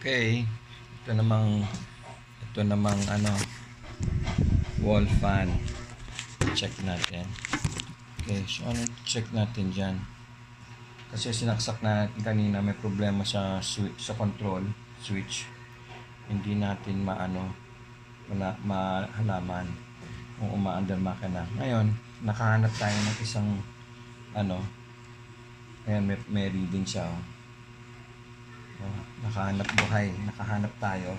Okay. Ito namang ito namang ano wall fan. Check natin. Okay, so ano check natin diyan? Kasi sinaksak na natin kanina may problema sa switch sa control switch. Hindi natin maano wala mahalaman kung umaandar makina. Ngayon, nakahanap tayo ng isang ano Ayan, may, may reading siya. Oh. Nakahanap buhay. Nakahanap tayo.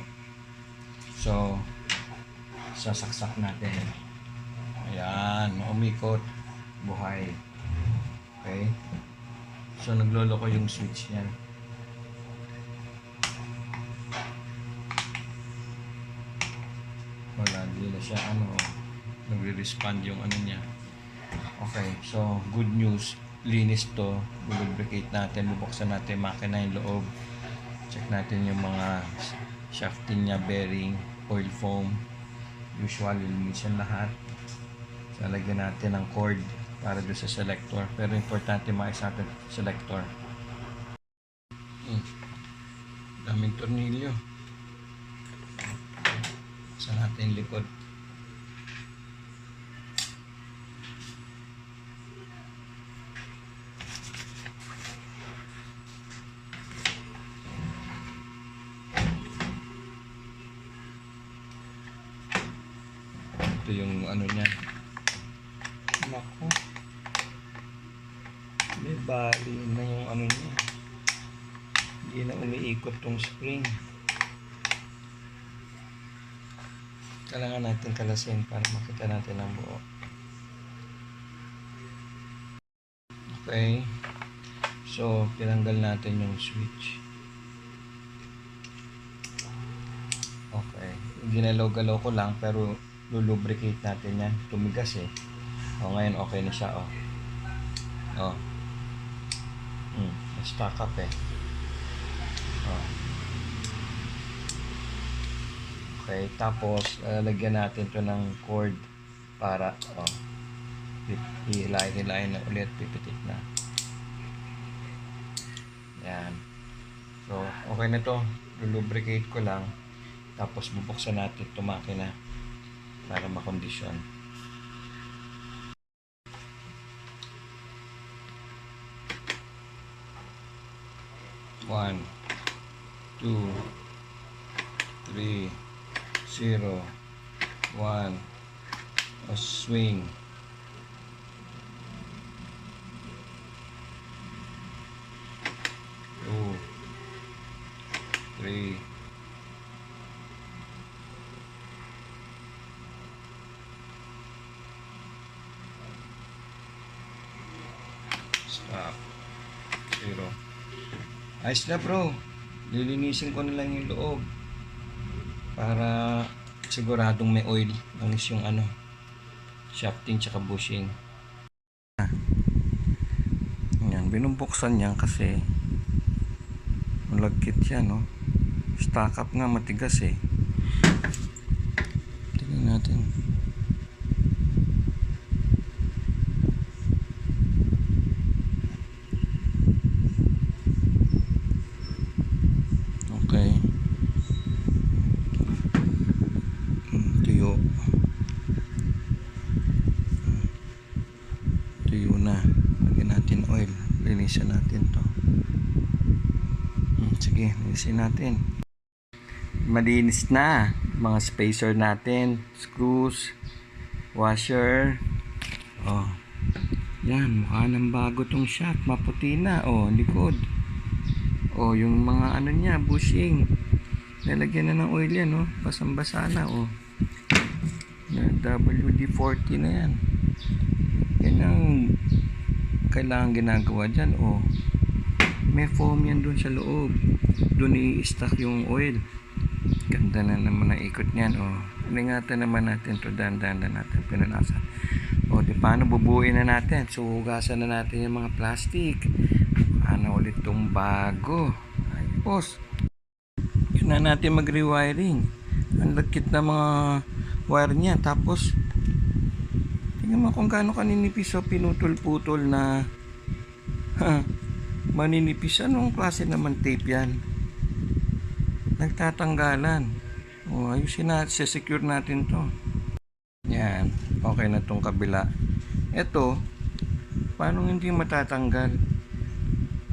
So, sasaksak natin. Ayan, umikot. Buhay. Okay? So, nagloloko yung switch niyan. Wala, di na siya ano, nagre-respond yung ano niya. Okay, so good news. Linis to. Lubricate natin. Bubuksan natin makina yung loob. Check natin yung mga shafting niya, bearing, oil foam. Usually, linis yan lahat. So, lagyan natin ng cord para doon sa selector. Pero importante maayos natin selector. Hmm. Daming tornilyo. Sa natin likod. Ito yung ano niya. Nako. May bali na yung ano niya. Hindi na umiikot tong spring. Kailangan natin kalasin para makita natin ang buo. Okay. So, tinanggal natin yung switch. Okay. Ginalaw-galaw ko lang pero lulubricate natin yan. Tumigas eh. O, ngayon okay na siya, oh. Oh. Hmm, na-stock up eh. Oh. Okay, tapos lalagyan natin to ng cord para oh, hilahin-hilahin na ulit, pipitik na. Yan. So, okay na to. Lulubricate ko lang. Tapos bubuksan natin ito makina para makondisyon. One, two, three, zero, one, a swing. Two, three, stop, zero. Ayos na bro. Lilinisin ko na lang yung loob. Para siguradong may oil. Manis yung ano. Shafting tsaka bushing. Yan. Binumbuksan niyan kasi malagkit yan no. Stack up nga matigas eh. Tingnan natin. Okay. Hmm, Tuyo. Hmm. Tuyo na. Lagyan natin oil. Linisan natin to. Hmm, Sige, linisin natin. Malinis na. Mga spacer natin. Screws. Washer. Oh. Yan, mukha ng bago tong shaft. Maputi na. Oh, likod. Oh, yung mga ano niya, bushing. Nalagyan na ng oil yan, oh. Basang-basa na, oh. Na WD-40 na yan. Yan ang kailangan ginagawa dyan, oh. May foam yan dun sa loob. Dun i-stack yung oil. Ganda na naman ang ikot niyan, oh. Ingatan naman natin to dahan-dahan na natin pinanasa. O, di paano bubuuin na natin? So, hugasan na natin yung mga plastic. Ano ulit tong bago? Ayos. Yun na natin mag-rewiring. Ang lagkit na mga wire niya. Tapos, tingnan mo kung gaano kaninipis o pinutol-putol na ha, maninipis. Anong klase naman tape yan? Nagtatanggalan. O, ayusin natin, secure natin to. Yan, okay na tong kabila. Ito, paano hindi matatanggal?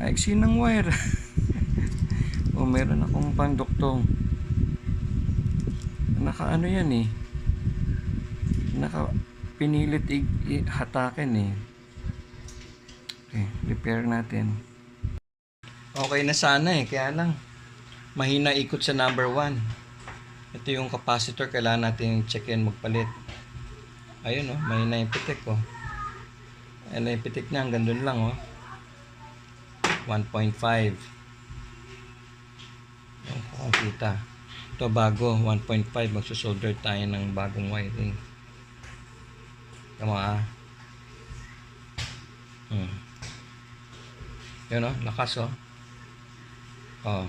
Aiksi ng wire. o, meron akong panduktong. Naka ano yan eh. Naka pinilit hatakin eh. Okay, repair natin. Okay na sana eh, kaya lang mahina ikot sa number 1. Ito yung capacitor, kailangan natin check-in magpalit. Ayun oh, mahina yung pitik oh. Ayun na yung pitik niya, hanggang dun lang oh. 1.5. Yung kita. Ito bago, 1.5. Magsusolder tayo ng bagong wiring. Tama ah. Hmm. Yun oh, lakas oh. Oh.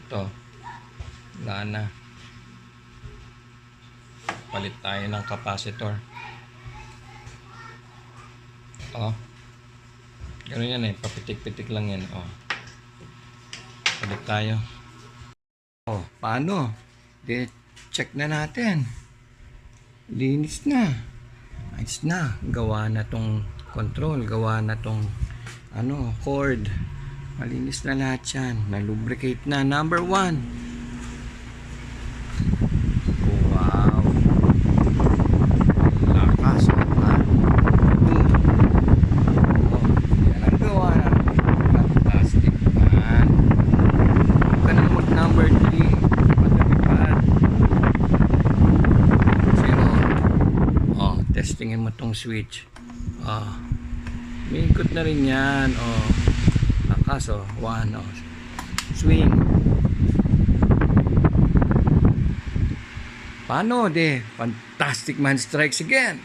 Ito. Wala. Palit tayo ng capacitor. Oh. Ganun yan eh. Papitik-pitik lang yan. Oh. Palit tayo. Oh, paano? De, check na natin. Linis na ayos na. Gawa na tong control gawa na tong ano cord. Malinis na lahat yan. Na lubricate na. Number 1 mo tong switch. Oh. May ikot na rin yan. Oh. Lakas oh. One. Oh. Swing. Paano de? Fantastic man strikes again.